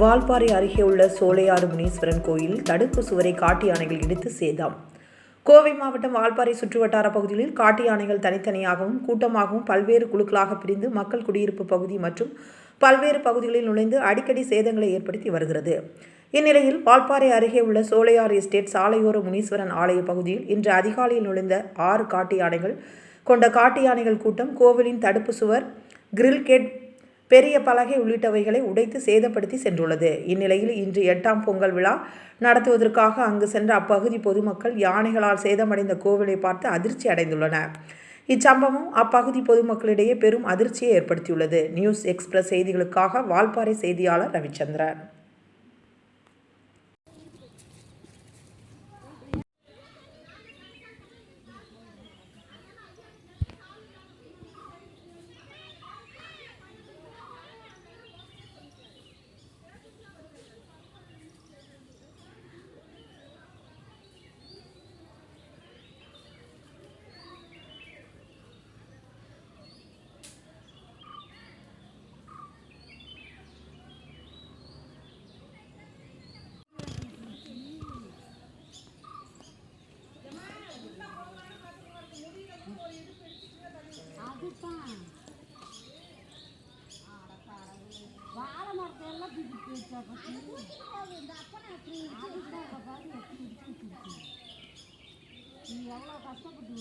வால்பாறை அருகே உள்ள சோலையாறு முனீஸ்வரன் கோயில் தடுப்பு சுவரை காட்டு யானைகள் இடித்து சேதம். கோவை மாவட்டம் வால்பாறை சுற்றுவட்டார பகுதிகளில் காட்டு யானைகள் தனித்தனியாகவும் கூட்டமாகவும் பல்வேறு குழுக்களாக பிரிந்து மக்கள் குடியிருப்பு பகுதி மற்றும் பல்வேறு பகுதிகளில் நுழைந்து அடிக்கடி சேதங்களை ஏற்படுத்தி வருகிறது. இந்நிலையில் வால்பாறை அருகே உள்ள சோலையாறு எஸ்டேட் சாலையோர முனீஸ்வரன் ஆலய பகுதியில் இன்று அதிகாலையில் நுழைந்த ஆறு காட்டு யானைகள் கொண்ட காட்டு யானைகள் கூட்டம் கோவிலின் தடுப்பு சுவர் கிரில் கேட் பெரிய பலகை உள்ளிட்டவைகளை உடைத்து சேதப்படுத்தி சென்றுள்ளது. இந்நிலையில் இன்று எட்டாம் பொங்கல் விழா நடத்துவதற்காக அங்கு சென்ற அப்பகுதி பொதுமக்கள் யானைகளால் சேதமடைந்த கோவிலை பார்த்து அதிர்ச்சி அடைந்துள்ளனர். இச்சம்பவம் அப்பகுதி பொதுமக்களிடையே பெரும் அதிர்ச்சியை ஏற்படுத்தியுள்ளது. நியூஸ் எக்ஸ்பிரஸ் செய்திகளுக்காக வால்பாறை செய்தியாளர் ரவிச்சந்திரன். நீ எவ்வளோ கஷ்டப்பட்டு